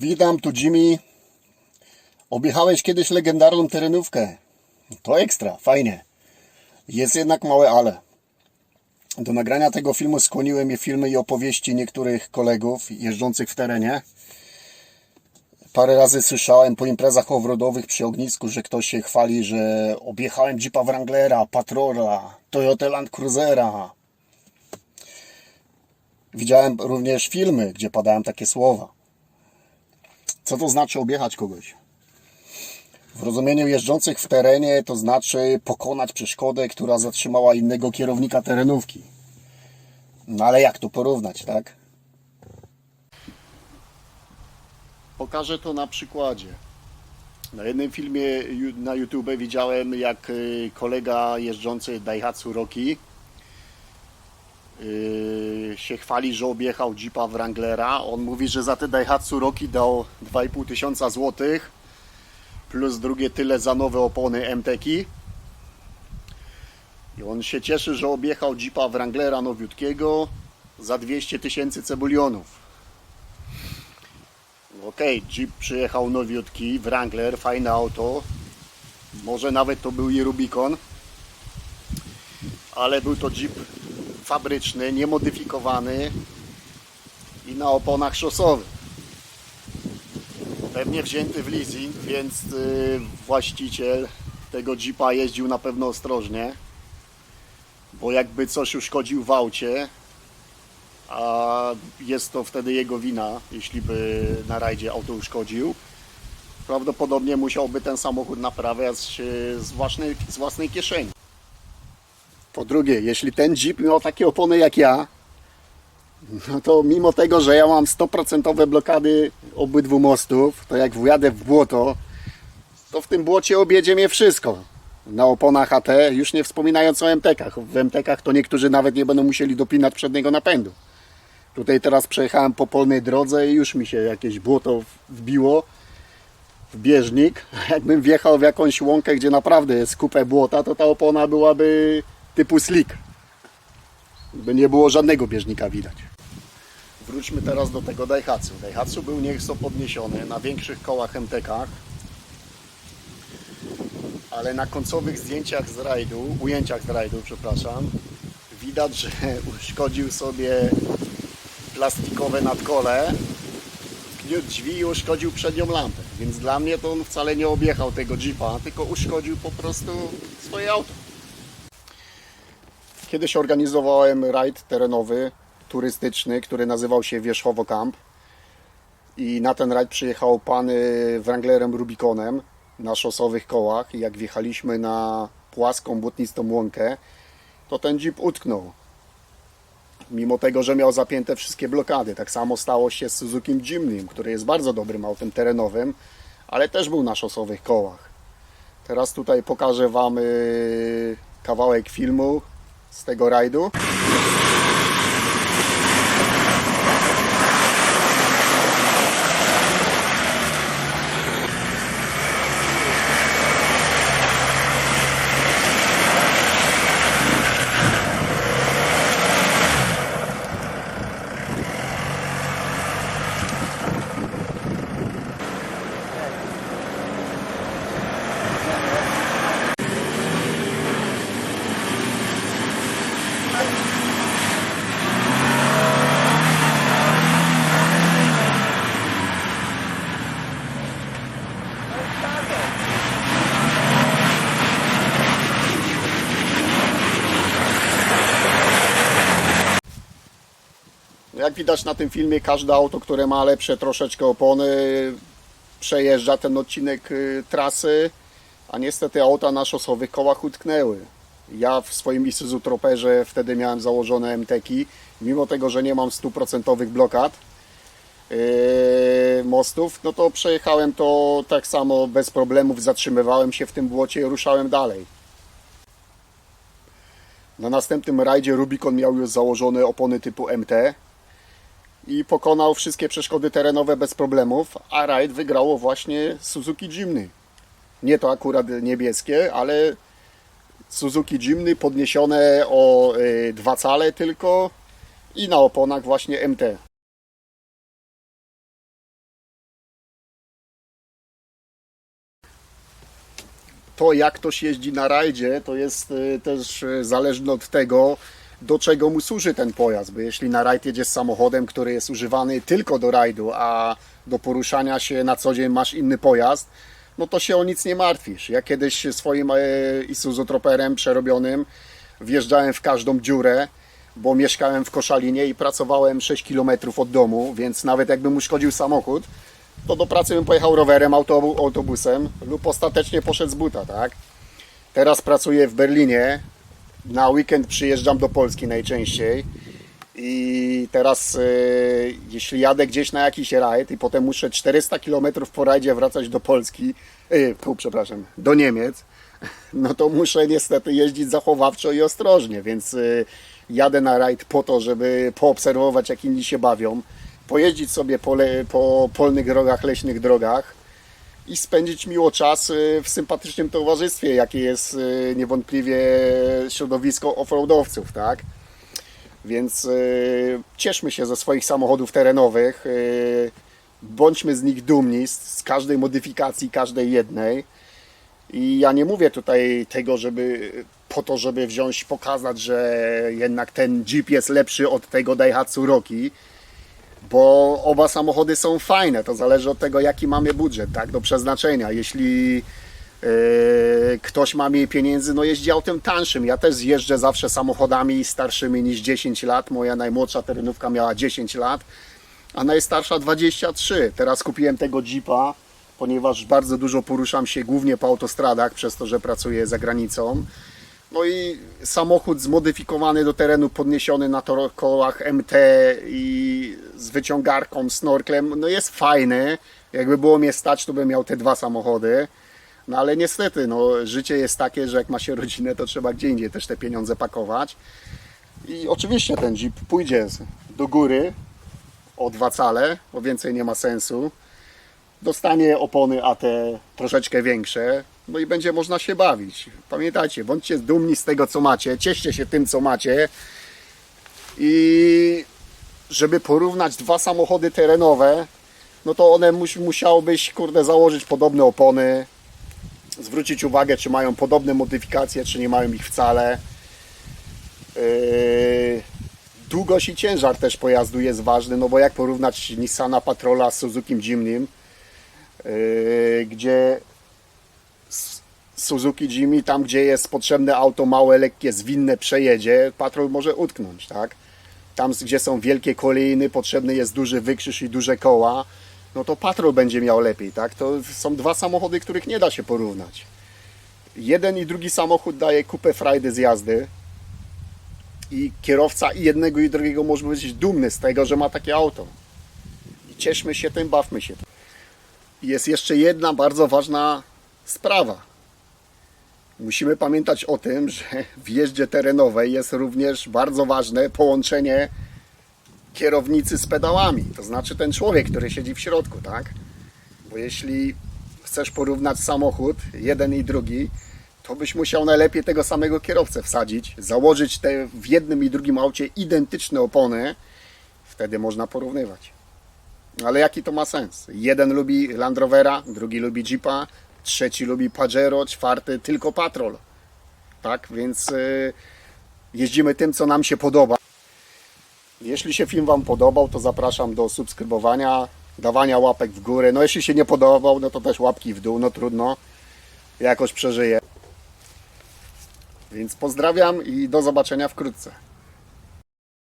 Witam, tu Jimmy. Objechałeś kiedyś legendarną terenówkę. To ekstra, fajnie. Jest jednak małe ale. Do nagrania tego filmu skłoniły mnie filmy i opowieści niektórych kolegów jeżdżących w terenie. Parę razy słyszałem po imprezach offroadowych przy ognisku, że ktoś się chwali, że objechałem Jeepa Wranglera, Patrola, Toyota Land Cruisera. Widziałem również filmy, gdzie padają takie słowa. Co to znaczy objechać kogoś? W rozumieniu jeżdżących w terenie to znaczy pokonać przeszkodę, która zatrzymała innego kierownika terenówki. No ale jak to porównać, tak? Pokażę to na przykładzie. Na jednym filmie na YouTube widziałem, jak y, kolega jeżdżący Daihatsu Roki się chwali, że objechał Jeepa Wranglera. On mówi, że za te Daihatsu Roki dał 2,5 tysiąca złotych plus drugie tyle za nowe opony MTki. I on się cieszy, że objechał Jeepa Wranglera nowiutkiego za 200 tysięcy cebulionów. Okej, Jeep przyjechał nowiutki, Wrangler, fajne auto. Może nawet to był i Rubicon. Ale był to Jeep fabryczny, niemodyfikowany i na oponach szosowych. Pewnie wzięty w leasing, więc y, właściciel tego Jeepa jeździł na pewno ostrożnie, bo jakby coś uszkodził w aucie, a jest to wtedy jego wina, jeśli by na rajdzie auto uszkodził, prawdopodobnie musiałby ten samochód naprawiać y, z własnej, z własnej kieszeni. Po drugie, jeśli ten Jeep miał takie opony jak ja, no to mimo tego, że ja mam 100% blokady obydwu mostów, to jak wjadę w błoto, to w tym błocie objedzie mnie wszystko. Na oponach AT, już nie wspominając o MTK-ach. W MTK-ach to niektórzy nawet nie będą musieli dopinać przedniego napędu. Tutaj teraz przejechałem po polnej drodze i już mi się jakieś błoto wbiło w bieżnik. Jakbym wjechał w jakąś łąkę, gdzie naprawdę jest kupę błota, to ta opona byłaby typu slick. By nie było żadnego bieżnika widać. Wróćmy teraz do tego Daihatsu. Daihatsu był nieco podniesiony na większych kołach MTK, ale na końcowych zdjęciach z rajdu, ujęciach z rajdu, przepraszam, widać, że uszkodził sobie plastikowe nadkole, gniótł drzwi i uszkodził przednią lampę. Więc dla mnie to on wcale nie objechał tego Jeepa, tylko uszkodził po prostu swoje auto. Kiedyś organizowałem rajd terenowy, turystyczny, który nazywał się Wierzchowo Camp. I na ten rajd przyjechał pan y, Wranglerem Rubiconem na szosowych kołach. I jak wjechaliśmy na płaską, błotnistą łąkę, to ten jeep utknął. Mimo tego, że miał zapięte wszystkie blokady. Tak samo stało się z Suzuki Jimnym, który jest bardzo dobrym autem terenowym, ale też był na szosowych kołach. Teraz tutaj pokażę Wam y, kawałek filmu z tego rajdu. Jak widać na tym filmie, każde auto, które ma lepsze troszeczkę opony, przejeżdża ten odcinek y, trasy, a niestety auta na szosowych kołach utknęły. Ja w swoim Isuzu Troperze wtedy miałem założone MTki, mimo tego, że nie mam stuprocentowych blokad yy, mostów, no to przejechałem to tak samo bez problemów, zatrzymywałem się w tym błocie i ruszałem dalej. Na następnym rajdzie Rubicon miał już założone opony typu MT, i pokonał wszystkie przeszkody terenowe bez problemów, a rajd wygrało właśnie Suzuki Jimny. Nie to akurat niebieskie, ale Suzuki Jimny podniesione o y, dwa cale tylko i na oponach właśnie MT. To jak ktoś jeździ na rajdzie to jest y, też y, zależne od tego, do czego mu służy ten pojazd, bo jeśli na rajd jedziesz samochodem, który jest używany tylko do rajdu, a do poruszania się na co dzień masz inny pojazd, no to się o nic nie martwisz. Ja kiedyś swoim e, Isuzu Troperem przerobionym wjeżdżałem w każdą dziurę, bo mieszkałem w Koszalinie i pracowałem 6 km od domu, więc nawet jakbym uszkodził samochód, to do pracy bym pojechał rowerem, autobu- autobusem lub ostatecznie poszedł z buta, tak? Teraz pracuję w Berlinie, na weekend przyjeżdżam do Polski najczęściej. I teraz e, jeśli jadę gdzieś na jakiś rajd i potem muszę 400 km po rajdzie wracać do Polski, e, tu, przepraszam, do Niemiec, no to muszę niestety jeździć zachowawczo i ostrożnie, więc e, jadę na rajd po to, żeby poobserwować jak inni się bawią, pojeździć sobie po, le, po polnych drogach, leśnych drogach, i spędzić miło czas w sympatycznym towarzystwie, jakie jest y, niewątpliwie środowisko offroadowców, tak? Więc y, cieszmy się ze swoich samochodów terenowych, y, bądźmy z nich dumni, z każdej modyfikacji, każdej jednej. I ja nie mówię tutaj tego, żeby po to, żeby wziąć, pokazać, że jednak ten Jeep jest lepszy od tego Daihatsu Roki, bo oba samochody są fajne. To zależy od tego, jaki mamy budżet, tak, do przeznaczenia. Jeśli e, ktoś ma mniej pieniędzy, no jeździ autem tańszym. Ja też jeżdżę zawsze samochodami starszymi niż 10 lat. Moja najmłodsza terenówka miała 10 lat, a najstarsza 23. Teraz kupiłem tego Jeepa, ponieważ bardzo dużo poruszam się głównie po autostradach, przez to, że pracuję za granicą. No i samochód zmodyfikowany do terenu, podniesiony na kołach MT i z wyciągarką, snorklem, no jest fajny. Jakby było mnie stać, to bym miał te dwa samochody. No ale niestety, no, życie jest takie, że jak ma się rodzinę, to trzeba gdzie indziej też te pieniądze pakować. I oczywiście ten Jeep pójdzie do góry o dwa cale, bo więcej nie ma sensu. Dostanie opony AT troszeczkę większe, no i będzie można się bawić. Pamiętajcie, bądźcie dumni z tego, co macie, cieszcie się tym, co macie. I żeby porównać dwa samochody terenowe, no to one mus, musiałobyś, kurde, założyć podobne opony, zwrócić uwagę, czy mają podobne modyfikacje, czy nie mają ich wcale. Yy, Długość i ciężar też pojazdu jest ważny, no bo jak porównać Nissana Patrola z Suzuki Jimnym, yy, gdzie Suzuki Jimny, tam gdzie jest potrzebne auto małe, lekkie, zwinne, przejedzie, Patrol może utknąć, tak? Tam, gdzie są wielkie kolejny, potrzebny jest duży wykrzyż i duże koła, no to Patrol będzie miał lepiej, tak? To są dwa samochody, których nie da się porównać. Jeden i drugi samochód daje kupę frajdy z jazdy, i kierowca i jednego i drugiego może być dumny z tego, że ma takie auto. I cieszmy się tym, bawmy się. Jest jeszcze jedna bardzo ważna sprawa. Musimy pamiętać o tym, że w jeździe terenowej jest również bardzo ważne połączenie kierownicy z pedałami. To znaczy ten człowiek, który siedzi w środku, tak? Bo jeśli chcesz porównać samochód, jeden i drugi, to byś musiał najlepiej tego samego kierowcę wsadzić, założyć te w jednym i drugim aucie identyczne opony, wtedy można porównywać. Ale jaki to ma sens? Jeden lubi Land Rovera, drugi lubi Jeepa, trzeci lubi Pajero, czwarty tylko Patrol. Tak, więc y, jeździmy tym, co nam się podoba. Jeśli się film Wam podobał, to zapraszam do subskrybowania, dawania łapek w górę. No jeśli się nie podobał, no to też łapki w dół, no trudno. Jakoś przeżyję. Więc pozdrawiam i do zobaczenia wkrótce.